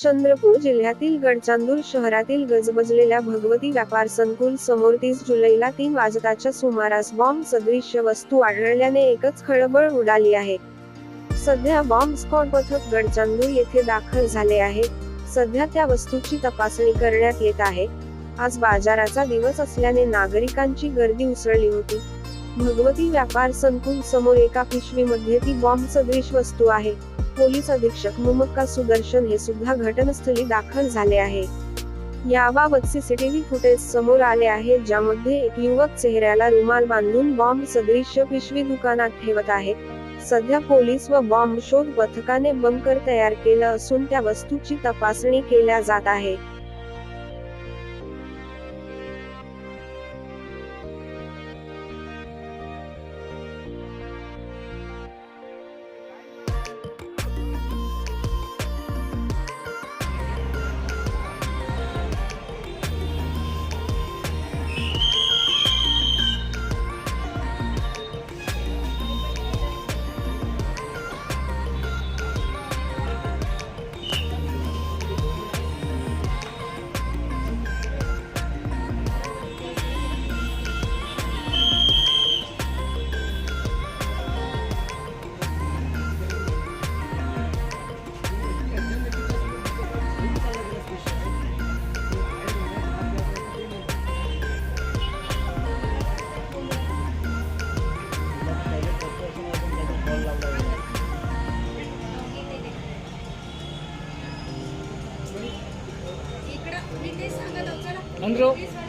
चंद्रपूर जिल्ह्यातील गडचांदूर शहरातील गजबजलेल्या भगवती व्यापार संकुल समोर तीस जुलैला तीन वाजताच्या सुमारास बॉम्ब सदृश्य वस्तू आढळल्याने एकच खळबळ उडाली आहे. सध्या बॉम्ब स्कॉट पथक गडचांदूर येथे दाखल झाले आहे. सध्या त्या वस्तूची तपासणी करण्यात येत आहे. आज बाजाराचा दिवस असल्याने नागरिकांची गर्दी उसळली होती. भगवती व्यापार संकुल समोर एका पिशवीमध्ये ती बॉम्ब सदृश वस्तू आहे. पोलीस अधीक्षक मुमक्का सुदर्शन हे सुद्धा घटनास्थळी दाखल झाले आहे. याबाबत सीसीटीव्ही फुटेज समोर आले आहे ज्यामध्ये एक युवक चेहऱ्याला रुमाल बांधून बॉम्ब सदृश्य पिशवी दुकानात ठेवत आहे. सध्या पोलीस व बॉम्ब शोध पथकाने बंकर तयार केलं असून त्या वस्तूची तपासणी केल्या जात आहे. अंदर